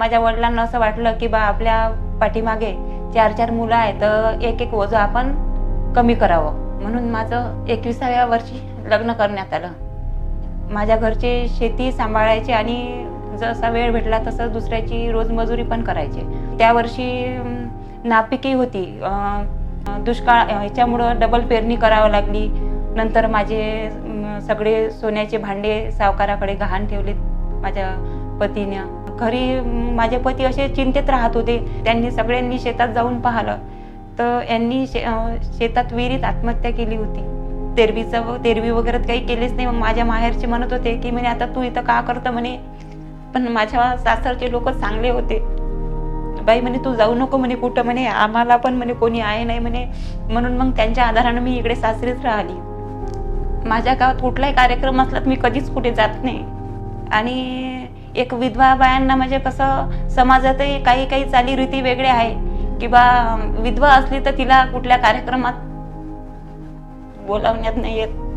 माझ्या वडिलांना असं वाटलं की बा आपल्या पाठीमागे चार चार मुलं आहेत तर एक एक ओझं आपण कमी करावं. म्हणून माझं एकविसाव्या वर्षी लग्न करण्यात आलं. माझ्या घरचे शेती सांभाळायचे आणि जसा वेळ भेटला तसं दुसऱ्याची रोजमजुरी पण करायची. त्या वर्षी नापिकी होती. दुष्काळ ह्याच्यामुळं डबल पेरणी करावं लागली. नंतर माझे सगळे सोन्याचे भांडे सावकाराकडे गहाण ठेवलेत माझ्या पतीनं. घरी माझे पती असे चिंतेत राहत होते. त्यांनी सगळ्यांनी शेतात जाऊन पाहिलं. तर यांनी शे शेतात विहिरीत आत्महत्या केली होती. तेरवीचं व- तेरवी वगैरे काही केलेच नाही. मग माझ्या माहेरचे म्हणत होते की म्हणे आता तू इथं का करतं म्हणे? पण माझ्या सासरचे लोक चांगले होते. बाई म्हणे तू जाऊ नको म्हणे कुठं म्हणे? आम्हाला पण म्हणे कोणी आहे नाही म्हणे. म्हणून मग त्यांच्या आधारानं मी इकडे सासरीच राहिली. माझ्या गावात कुठलाही कार्यक्रम असला तर मी कधीच कुठे जात नाही. आणि एक विधवा बायांना म्हणजे कसं समाजातही काही काही चालीरीती वेगळे आहे. की बा विधवा असली तर तिला कुठल्या कार्यक्रमात बोलावण्यात नाही येत.